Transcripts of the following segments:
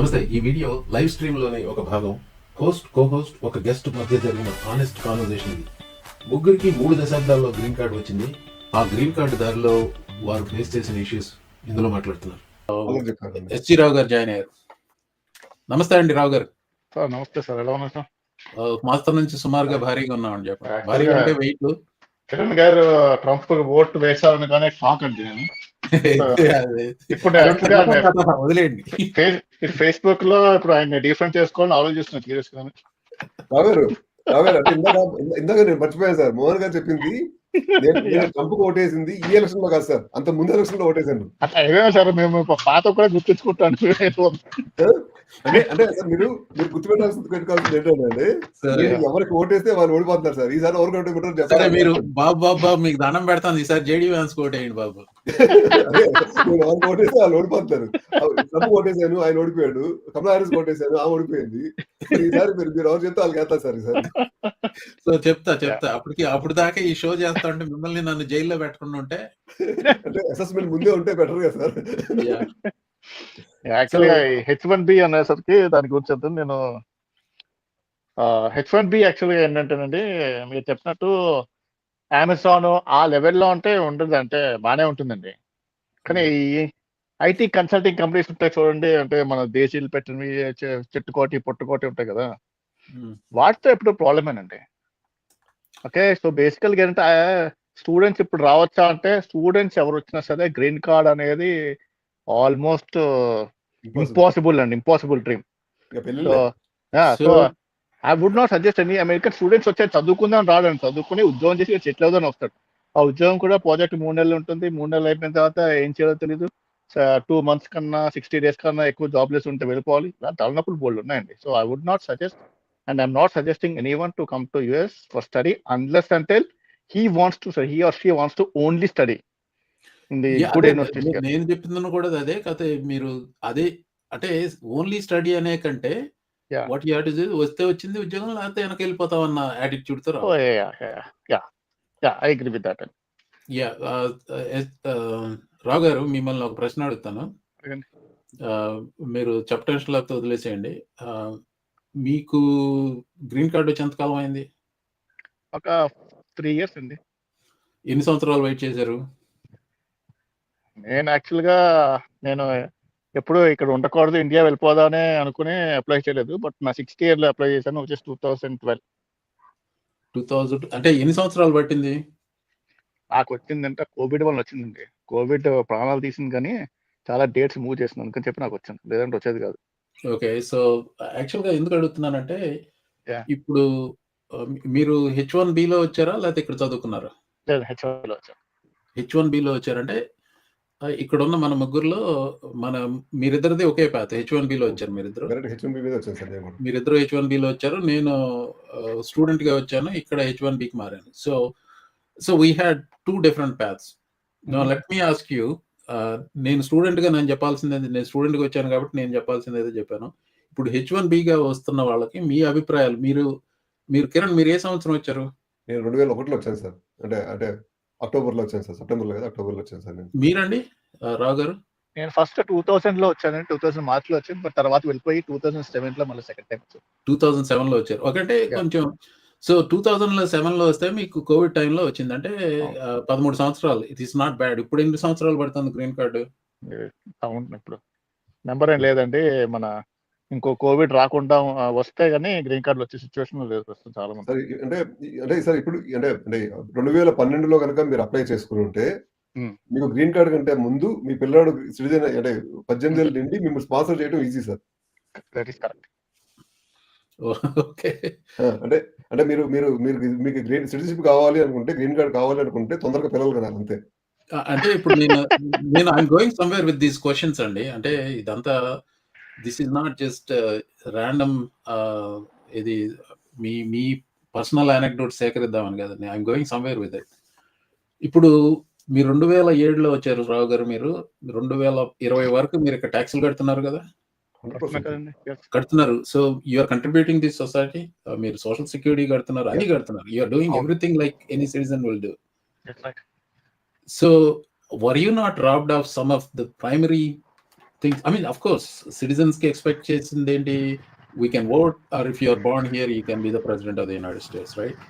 నమస్తే ఈ video live స్ట్రీమ్లోని ఒక భాగం. హోస్ట్ కో హోస్ట్ ఒక గెస్ట్ మధ్య జరిగిన ఆనెస్ట్ కాన్వర్సేషన్ ఇది. ముగ్గురికి మూడు దశాబ్దాల్లో గ్రీన్ కార్డు వచ్చింది. ఆ గ్రీన్ కార్డు దారిలో వారు ఫేస్ చేసిన ఇష్యూస్ ఇందులో మాట్లాడుతున్నారు. ఎస్జి రావు గారు జాయిన్ అయ్యారు. నమస్తే అండి రావు గారు. సార్ నమస్తే సార్ ఎలా ఉన్నారు మాస్టర్ నుంచి సుమారుగా భారీగా ఉన్నామని చెప్పండి. భారీగా అంటే వెయిట్ కిరణ్ గారు ట్రంప్ ఓటు వేశారని కానీ షాక్ అండి నేను. ఇప్పుడు ఫేస్బుక్లో ఇప్పుడు ఆయన డిఫరెంట్ చేసుకోవాలని ఆలోచిస్తున్నారు సీరియస్గా రాగారు రాగారు అంటే ఇందాక ఇందాక నేను మర్చిపోయాను సార్. మోహన్ గారు చెప్పింది ట్రంప్ ఓటేసింది ఈ ఎలక్షన్లో కాదు సార్. అంత ముందు ఎలక్షన్లో ఓటేసాను. అట్లా ఏదైనా సరే మేము పాత కూడా గుర్తించుకుంటాను. అంటే అంటే సార్ మీరు మీరు గుర్తుపెట్టాల్సింది పెట్టుకోవాల్సింది ఏంటంటే ఎవరికి ఓటేస్తే వాళ్ళు ఓడిపోతున్నారు సార్. ఈసారి ఎవరికి ఓటేయమంటారు సరే చెప్పండి. మీరు బాబు బాబు బాబు మీకు దండం పెడతాను. ఈసారి జేడీ వ్యాన్స్ కోటేయండి బాబు. అదే, ఎవరికి ఓటేస్తే వాళ్ళు ఓడిపోతున్నారు. ట్రంప్ ఓటేసాను ఆయన ఓడిపోయాడు. కమలా హారిస్ ఓటేసాను ఆ ఓడిపోయింది. ఈసారి మీరు మీరు ఎవరు చెప్తే వాళ్ళకి వేస్తారు సార్ ఈసారి. సో చెప్తా చెప్తా. అప్పటికి అప్పుడు దాకా ఈ షో చేస్తా ఉంటే మిమ్మల్ని నన్ను జైల్లో పెట్టకుండా ఉంటే అసెస్మెంట్ ముందే ఉంటే బెటర్ కదా సార్. యాక్చువల్గా హెచ్ వన్ బి అనేసరికి దాని గురించి చెప్తాను నేను హెచ్ వన్ బి యాక్చువల్గా ఏంటంటేనండి మీరు చెప్పినట్టు అమెజాన్ ఆ లెవెల్లో అంటే ఉండదు అంటే బాగానే ఉంటుందండి కానీ ఈ ఐటీ కన్సల్టింగ్ కంపెనీస్ ఉంటాయి చూడండి అంటే మన దేశీయులు పెట్టినవి చెట్టుకోటి పొట్టుకోటి ఉంటాయి కదా Hmm. వాటితో ఎప్పుడు ప్రాబ్లమేనండి ఓకే సో బేసికల్గా ఏంటంటే స్టూడెంట్స్ ఇప్పుడు రావచ్చా అంటే స్టూడెంట్స్ ఎవరు వచ్చినా సరే గ్రీన్ కార్డ్ అనేది ఆల్మోస్ట్ ఇంపాసిబుల్ అండి impossible dream so I would not suggest any American students వచ్చే చదువుకుందాం రాడండి చదువుకుని ఉద్యోగం చేసి సెటిల్ అవుదాని వస్తాడు. ఆ ఉద్యోగం కూడా ప్రాజెక్ట్ మూడు నెలలు ఉంటుంది. మూడు నెలలు అయిపోయిన తర్వాత ఏం చేయాలో తెలీదు. టూ మంత్స్ కన్నా సిక్స్టీ డేస్ కన్నా ఎక్కువ జాబ్లెస్ ఉంటే వెళ్ళిపోవాలి. తలనొప్పులు బోల్డ్ ఉన్నాయండి. So I would not suggest and I'm not suggesting anyone to come to US for study unless until he wants to study in the Yeah, good అదే, university నేను- నేను చెప్తున్నాను కూడా అదే కాకపోతే మీరు అదే అంటే ఓన్లీ స్టడీ అనే కంటే Yeah. వాట్ యూ టు వస్తే వచ్చింది ఉద్యోగం లేకపోతే వెనక వెళ్ళిపోతాం అన్న యాటిట్యూడ్తో ఓ yeah yeah yeah I agree with that yeah Rao garu మిమ్మల్ని ఒక ప్రశ్న అడుగుతాను. ఆ, మీరు చెప్పటేషన్ లేకపోతే వదిలేసేయండి. ఆ, మీకు గ్రీన్ కార్డు వచ్చి ఎంతకాలం అయింది? ఒక త్రీ ఇయర్స్ అండి. ఎన్ని సంవత్సరాలు వెయిట్ చేశారు? నేను యాక్చువల్గా నేను ఎప్పుడు ఇక్కడ ఉండకూడదు ఇండియా వెళ్ళిపోదామని అనుకుని అప్లై చేయలేదు. బట్ నా సిక్స్త్ ఇయర్లో అప్లై చేశాను వచ్చేసి two thousand twelve two thousand అంటే ఎన్ని సంవత్సరాలు పట్టింది? నాకు వచ్చిందంటే కోవిడ్ వల్ల వచ్చిందండి. కోవిడ్ ప్రాణాలు తీసింది కానీ చాలా డేట్స్ మూవ్ చేసింది. అందుకని చెప్పి నాకు వచ్చింది లేదంటే వచ్చేది కాదు. ఓకే. సో యాక్చువల్గా ఎందుకు అడుగుతున్నానంటే. ఇప్పుడు మీరు హెచ్ వన్ బిలో వచ్చారా? లేకపోతే ఇక్కడ చదువుకున్నారా? లేదు వచ్చాను హెచ్ వన్ బిలో వచ్చారంటే ఇక్కడ ఉన్న మన ముగ్గురులో మన మీరిద్దరిది ఒకే పాత హెచ్ వన్ బిలో వచ్చారు మీరిద్దరు. డైరెక్ట్ హెచ్ఎం మీద వచ్చాను సార్ నేను కూడా. మీరిద్దరు హెచ్ వన్ బిలో వచ్చారు. నేను స్టూడెంట్గా వచ్చాను. ఇక్కడ హెచ్ వన్ బికి మారాను. So so we had two different paths let me ask you నేను స్టూడెంట్గా నేను చెప్పాల్సింది? నేను స్టూడెంట్గా వచ్చాను కాబట్టి నేను చెప్పాల్సింది ఏదో చెప్పాను. ఇప్పుడు హెచ్ వన్ బిగా వస్తున్న వాళ్ళకి మీ అభిప్రాయాలు మీరు మీరు కిరణ్ మీరు ఏ సంవత్సరం వచ్చారు? నేను రెండు వేల ఒకటిలో వచ్చాను సార్. అంటే అంటే అక్టోబర్లో వచ్చాను సార్ సెప్టెంబర్లో కదా అక్టోబర్లో వచ్చాను సార్ నేను. మీరండి? రావు గారు? నేను ఫస్ట్ టూ థౌసండ్లో వచ్చాను టూ థౌసండ్ మార్చ్లో వచ్చాను బట్ తర్వాత వెళ్ళిపోయి టూ థౌసండ్ సెవెన్లో మళ్ళీ సెకండ్ టైం వచ్చాను. టూ థౌజండ్ సెవెన్లో వచ్చారు. ఒకటే. కొంచెం సో టూ థౌజండ్లో సెవెన్లో వస్తే మీకు కోవిడ్ టైంలో వచ్చింది. అంటే పదమూడు సంవత్సరాలు. ఇట్ ఈస్ నాట్ బ్యాడ్ ఇప్పుడు ఎన్ని సంవత్సరాలు పడుతుంది గ్రీన్ కార్డు? అవును ఇప్పుడు నెంబర్ ఏం లేదండి. మన ఇంకో కోవిడ్ రాకుండా వస్తే గానీ గ్రీన్ కార్డులు వచ్చే సిచ్యువేషన్ లేదు ప్రస్తుతం చాలా మంది. అంటే అంటే సార్ ఇప్పుడు అంటే అంటే రెండు వేల పన్నెండులో కనుక మీరు అప్లై చేసుకుని ఉంటే. మీకు గ్రీన్ కార్డ్ కంటే ముందు మీ పిల్లాడు సిటిజన్ అంటే పద్దెనిమిది ఏళ్ళ నుండి మిమ్మల్ని స్పాన్సర్ చేయడం easy sir. That is correct okay. అంటే అంటే మీరు మీరు మీరు మీకు గ్రీన్ సిటిజన్షిప్ కావాలి అనుకుంటే గ్రీన్ కార్డ్ కావాలి అనుకుంటే తొందరగా పిల్లలు కదా అంతే. అంటే ఇప్పుడు నేను నేను I'm going somewhere with these questions అండి. అంటే ఇదంతా this is not just random ఇది మీ మీ పర్సనల్ అనెక్డోట్ సేకరిద్దామని కదండి I'm going somewhere with it ఇప్పుడు మీరు రెండు వేల ఏడులో వచ్చారు రావు గారు మీరు. రెండు వేల ఇరవై వరకు మీరు ఇక్కడ ట్యాక్సులు కడుతున్నారు కదా. హండ్రెడ్ పర్సెంట్ కదండి Yes. కడుతున్నారు. So you're contributing this society మీరు సోషల్ సెక్యూరిటీ కడుతున్నారు అన్ని కడుతున్నారు. యూఆర్ డూయింగ్ అవును. Everything like any citizen will do Yes, right. So, were you not robbed of some of the primary things I mean of course సిటిజన్స్కి expect చేసింది ఏంటి? We can vote or if you're born here you can be the president of the United States right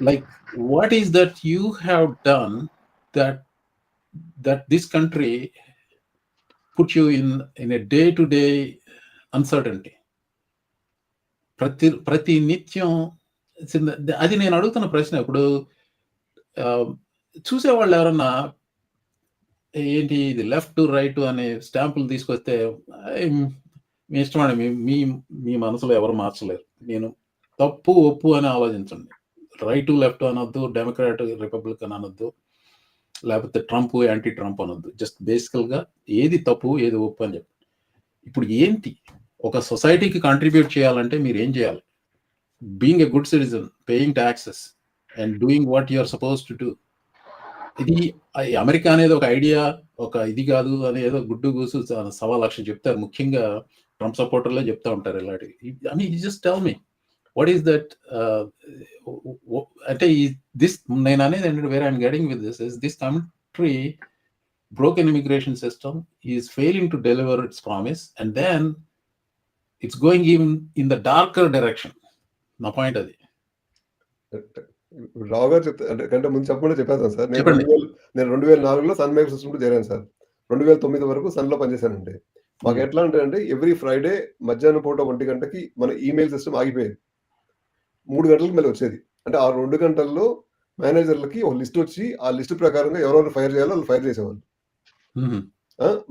like what is that you have done that that this country put you in in a day to day uncertainty. ప్రతి ప్రతి నిత్యం చిన్న- అది నేను అడుగుతున్న ప్రశ్న ఇప్పుడు చూసేవాళ్ళు ఎవరన్నా ఏంటి ఇది లెఫ్ట్ రైట్ అనే స్టాంపులు తీసుకొస్తే మీ ఇష్టం మీ మీ మీ మనసులో ఎవరు మార్చలేరు. నేను తప్పు ఒప్పు అని ఆలోచించండి. రైట్ లెఫ్ట్ అనొద్దు డెమోక్రాట్ రిపబ్లికన్ అనొద్దు. లేకపోతే ట్రంప్ యాంటీ ట్రంప్ అనొద్దు. జస్ట్ బేసికల్గా ఏది తప్పు ఏది ఒప్పు అని చెప్పి. ఇప్పుడు ఏంటి? ఒక సొసైటీకి కాంట్రిబ్యూట్ చేయాలంటే మీరు ఏం చేయాలి? Being a good citizen paying taxes and doing what you're suppose to do ఇది అమెరికా అనేది ఒక ఐడియా ఒక ఇది కాదు అని ఏదో గుడ్డు గూసు స- సవా లక్ష చెప్తారు. ముఖ్యంగా ట్రంప్ సపోర్టర్లే చెప్తా ఉంటారు ఇలాంటివి. అని just tell me what is that అంటే దిస్ నేను అనేది ఏంటంటే వేరే I'm getting with this is this country broken immigration system is failing to deliver its promise and then it's going even in the darker direction. నా point అది. రావు గారు చెప్తే అంటే కంటే ముందు చెప్పకుండా చెప్పేస్తాను సార్. నేను. రెండు వేల నేను రెండు వేల నాలుగులో సన్ మైక్రో సిస్టమ్ చేరాను సార్. రెండు వేల తొమ్మిది వరకు సన్లో పనిచేశానండి. మాకు Hmm. ఎట్లా అంటే అంటే ఎవ్రీ ఫ్రైడే మధ్యాహ్నం పూట ఒంటి గంటకి మన ఈమెయిల్ సిస్టమ్ ఆగిపోయేది. మూడు గంటలకు మళ్ళీ వచ్చేది. అంటే ఆ రెండు గంటల్లో మేనేజర్లకి ఒక లిస్ట్ వచ్చి ఆ లిస్ట్ ప్రకారంగా ఎవరెవరు ఫైర్ చేయాలో వాళ్ళు ఫైర్ చేసేవాళ్ళు.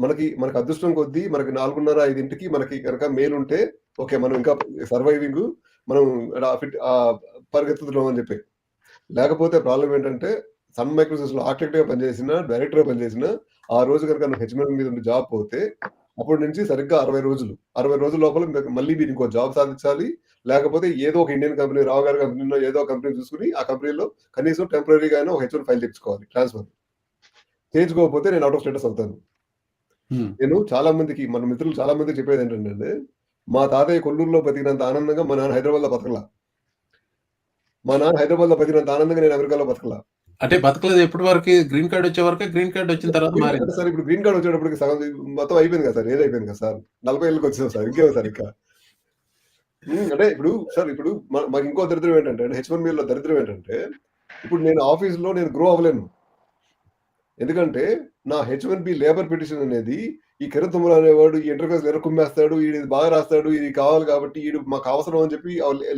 మనకి మనకి అదృష్టం కొద్దీ మనకి నాలుగున్నర ఐదింటికి మనకి కనుక మెయిల్ ఉంటే ఓకే మనం ఇంకా సర్వైవింగ్ మనం ఫిట్ ఆ పరిగెత్తుతున్నాం అని చెప్పి. లేకపోతే ప్రాబ్లం ఏంటంటే సన్ మైక్రోసిస్లో ఆర్కిటెక్ట్గా పనిచేసిన డైరెక్టర్గా పనిచేసిన ఆ రోజు కనుక నువ్వు హెచ్ఎం మీద ఉండి జాబ్ పోతే అప్పటి నుంచి సరిగ్గా అరవై రోజులు. అరవై రోజుల లోపల మళ్ళీ మీరు ఇంకో జాబ్ సాధించాలి లేకపోతే ఏదో ఒక ఇండియన్ కంపెనీ రావు గారి కంపెనీలో ఏదో ఒక కంపెనీ చూసుకుని ఆ కంపెనీలో కనీసం టెంపరీగా అయినా ఒక హెచ్ఎం ఫైల్ తెచ్చుకోవాలి ట్రాన్స్ఫర్ చేయించుకోకపోతే నేను అవుట్ ఆఫ్ స్టేటస్ అవుతాను. నేను చాలా మందికి మన మిత్రులు చాలా మందికి చెప్పేది ఏంటంటే మా తాతయ్య కొల్లూరులో బతికినంత ఆనందంగా మా నాన్న హైదరాబాద్లో బతకలా. మా నాన్న హైదరాబాద్లో బతికినంత ఆనందంగా నేను అమెరికాలో బతకలా. అంటే బతకలేదు ఎప్పటి వరకు? గ్రీన్ కార్డ్ వచ్చే వరకు గ్రీన్ కార్డ్ వచ్చిన తర్వాత మారింది. సార్ ఇప్పుడు గ్రీన్ కార్డ్ వచ్చేటప్పటికి సగం మొత్తం అయిపోయింది కదా సార్ ఏది అయిపోయింది కదా సార్? నలభై ఏళ్ళకి వచ్చింది సార్ ఇంకేమో సార్ ఇంకా? అంటే ఇప్పుడు సార్ ఇప్పుడు మాకు ఇంకో దరిద్రం ఏంటంటే హెచ్ వన్లో దరిద్రం ఏంటంటే ఇప్పుడు నేను ఆఫీస్లో నేను గ్రో అవ్వలేను. ఎందుకంటే నా H one B labour petition అనేది ఈ కిరతుమ్మలు అనేవాడు ఈ ఇంటర్ఫేస్ ఎర్ర కుమ్మేస్తాడు ఇది బాగా రాస్తాడు ఇది కావాలి కాబట్టి ఇది మాకు అవసరం అని చెప్పి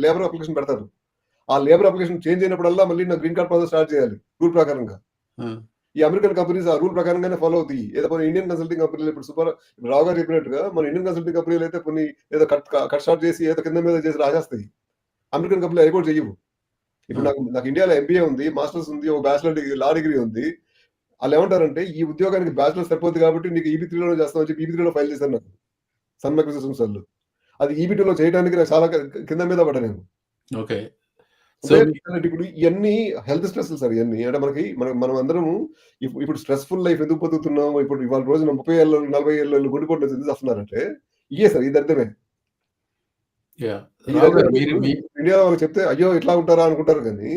లేబర్ అప్లికేషన్ పెడతారు. ఆ లేబర్ అప్లికేషన్ చేంజ్ అయినప్పుడల్లా మళ్ళీ నా గ్రీన్ కార్డ్ ప్రాసెస్ స్టార్ట్ చేయాలి రూల్ ప్రకారంగా. ఈ అమెరికన్ కంపెనీస్ ఆ రూల్ ప్రకారంగానే ఫాలో అవుతాయి. ఏదో మన ఇండియన్ కన్సల్టింగ్ కంపెనీలు ఇప్పుడు సూపర్ రావు గారు చెప్పినట్టుగా మన ఇండియన్ కన్సల్టింగ్ కంపెనీలు అయితే కొన్ని ఏదో కట్ కట్ స్టార్ట్ చేసి ఏదో కింద మీద చేసి రాసేస్తాయి. అమెరికన్ కంపెనీలు అవి కూడా చెయ్యవు. ఇప్పుడు నాకు నాకు ఇండియాలో ఎంబీఏ ఉంది మాస్టర్స్ ఉంది ఒక బ్యాచిలర్ డిగ్రీ లా డిగ్రీ ఉంది. వాళ్ళు ఏమంటారంటే ఈ ఉద్యోగానికి బ్యాచిలర్ సరిపోతుంది కాబట్టి నీకు ఈబీ త్రీలో చేస్తామని చెప్పి ఈబీ త్రీలో ఫైల్ చేశాను నాకు. సన్ మైక్రో సిస్టమ్స్ వాళ్ళు. అది ఈబీ లో చేయడానికి నాకు చాలా కింద మీద పడ్డా నేను. ఓకే. సో ఇప్పుడు ఇవన్నీ హెల్త్ స్ట్రెస్ సార్ ఇవన్నీ అంటే మనకి మనం మనం అందరం ఇప్పు- ఇప్పుడు స్ట్రెస్ఫుల్ లైఫ్ ఎందుకు బతుకుతున్నాం? ఇప్పుడు ఇవాళ రోజున ముప్పై ఏళ్ళు నలభై ఏళ్ళు గుండెపోటు ఎందుకు వస్తున్నారంటే ఇయే సార్ ఇది అర్థమే ఇండియాలో వాళ్ళకి చెప్తే అయ్యో ఇట్లా ఉంటారా అనుకుంటారు కానీ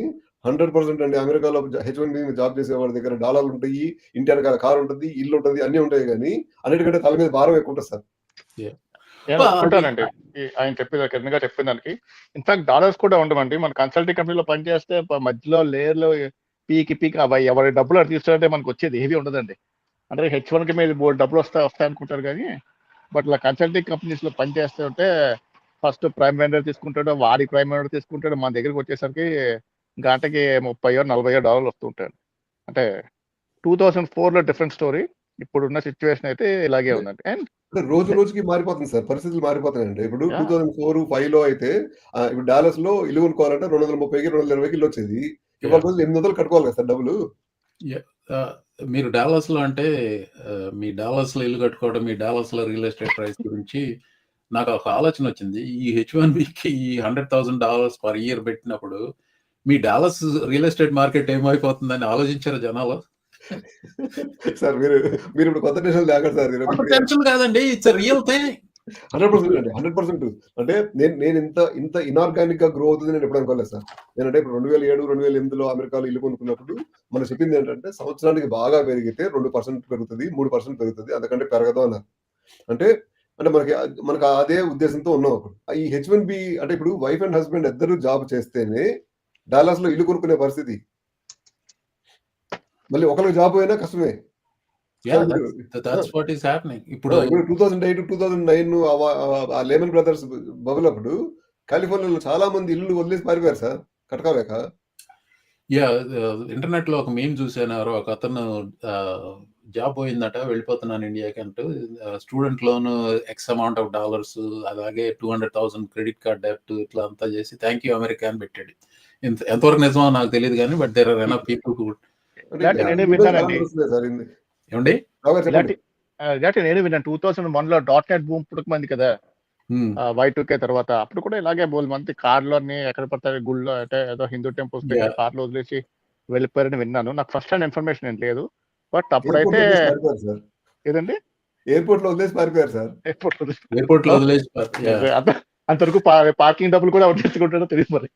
హండ్రెడ్ పర్సెంట్ అండి. అమెరికాలో హెచ్ వన్ జాబ్ చేసే వాళ్ళ దగ్గర డాలర్లు ఉంటాయి ఇంటి వెనకాల కారు ఉంటుంది ఇల్లు ఉంటుంది అన్ని ఉంటాయి కానీ అన్నిటికంటే తల మీద భారం ఎక్కువ ఉంటుంది సార్. ఈ ఆయన చెప్పిన కిందగా చెప్పిన దానికి. ఇన్ఫాక్ట్ డాలర్స్ కూడా ఉండమండి మన కన్సల్టింగ్ కంపెనీలో పనిచేస్తే మధ్యలో లేయర్లో పీకి పీకి అవి ఎవరి డబ్బులు అటు తీస్తారంటే మనకు వచ్చేది ఏవి ఉండదండి. అంటే హెచ్ వన్కి మీద బోర్డు డబ్బులు వస్తాయి వస్తాయి అనుకుంటారు కానీ బట్ ఇలా కన్సల్టింగ్ కంపెనీస్లో పనిచేస్తూ ఉంటే ఫస్ట్ ప్రైమ్ వెండర్ తీసుకుంటాడు వాడి ప్రైమ్ వెండర్ తీసుకుంటాడు మన దగ్గరికి వచ్చేసరికి గంటకి ముప్పై నలభై డాలర్లు వస్తుంటాడు అంటే టూ థౌసండ్ ఫోర్లో డిఫరెంట్ స్టోరీ ఇప్పుడున్న సిచ్యువేషన్ అయితే ఇలాగే ఉందండి అండ్ అంటే రోజు రోజుకి మారిపోతుంది సార్. పరిస్థితులు మారిపోతున్నాయండి. ఇప్పుడు. టూ థౌసండ్ ఫోర్ ఫైవ్లో అయితే ఇప్పుడు డాలర్స్లో ఇల్లు కొనుక్కోవాలంటే రెండు వందల ముప్పైకి రెండు వందల ఇరవైకి ఇల్లు వచ్చేది. ఇవాళ రోజు ఎనిమిది వందలు కట్టుకోవాలి కదా సార్ డబ్బులు? మీరు డాలస్లో అంటే మీ డాలస్లో ఇల్లు కట్టుకోవడం మీ డాలస్లో రియల్ ఎస్టేట్ ప్రైస్ గురించి నాకు ఒక ఆలోచన వచ్చింది. ఈ హెచ్ వన్ బికి ఈ hundred thousand dollars per year పెట్టినప్పుడు మీ డాలస్ రియల్ ఎస్టేట్ మార్కెట్ ఏమైపోతుందని ఆలోచించారు జనాలు? సార్ మీరు మీరు ఇప్పుడు కొత్త టెన్షన్ లేకండి సార్ టెన్షన్ కాదండి it's real thing hundred percent అండి హండ్రెడ్ పర్సెంట్. అంటే నేను నేను ఇంత ఇంత ఇనార్గానిక్గా గ్రో అవుతుంది నేను ఎప్పుడు అనుకోలేదు సార్. నేనంటే ఇప్పుడు రెండు వేల ఏడు రెండు వేల ఎనిమిదిలో అమెరికాలో ఇల్లు కొనుక్కున్నప్పుడు మనం చెప్పింది ఏంటంటే సంవత్సరానికి బాగా పెరిగితే రెండు పర్సెంట్ పెరుగుతుంది మూడు పర్సెంట్ పెరుగుతుంది అందుకంటే పెరగదు అన్నారు. అంటే అంటే మనకి మనకు అదే ఉద్దేశంతో ఉన్నాం అప్పుడు. ఈ హెచ్ వన్ బి అంటే ఇప్పుడు వైఫ్ అండ్ హస్బెండ్ ఇద్దరు జాబ్ చేస్తేనే డాలర్స్లో ఇల్లు కొనుక్కునే పరిస్థితి మళ్ళీ ఒకరికి జాబ్ అయినా కష్టమే. ఇప్పుడు- two thousand eight two thousand nine ఆ లేమన్ బ్రదర్స్ బబుల్ అప్పుడు కాలిఫోర్నియాలో చాలా మంది ఇల్లు వదిలేసి పారిపోయారు సార్. కట్టకాలేక? యా ఇంటర్నెట్లో ఒక మేమ్ చూసాను ఒక అతను జాబ్ పోయిందట వెళ్ళిపోతున్నాను ఇండియాకి అంటూ. Student loan x amount of dollars అలాగే two hundred thousand credit card డెప్ట్ ఇట్లా అంతా చేసి థ్యాంక్ యూ అమెరికా అని పెట్టాడు. ఎంతవరకు నిజమో నాకు తెలియదు కానీ but there are enough people నేనే విన్నానండి. ఏమండి. ఇలాంటి నేను విన్నాను. టూ థౌసండ్ వన్లో డాట్ నెట్ భూమి పుట్టుకమంది కదా. వై టూ కే తర్వాత. అప్పుడు కూడా ఇలాగే బోల్ మంది కార్లోని ఎక్కడ పడతారు గుళ్ళో అంటే ఏదో హిందూ టెంపుల్స్ Yeah. కార్లో వదిలేసి వెళ్ళిపోయారని విన్నాను. నాకు ఫస్ట్ హ్యాండ్ ఇన్ఫర్మేషన్ ఏం లేదు. బట్ అప్పుడైతే లో ఏదండి? ఎయిర్పోర్ట్లో వదిలేసి పారిపోయారు సార్. ఎయిర్పోర్ట్ ఎయిర్పోర్ట్లో వదిలేసి. అంతవరకు పార్కింగ్ డబ్బులు కూడా తెచ్చుకుంటారో తెలియదు మరి.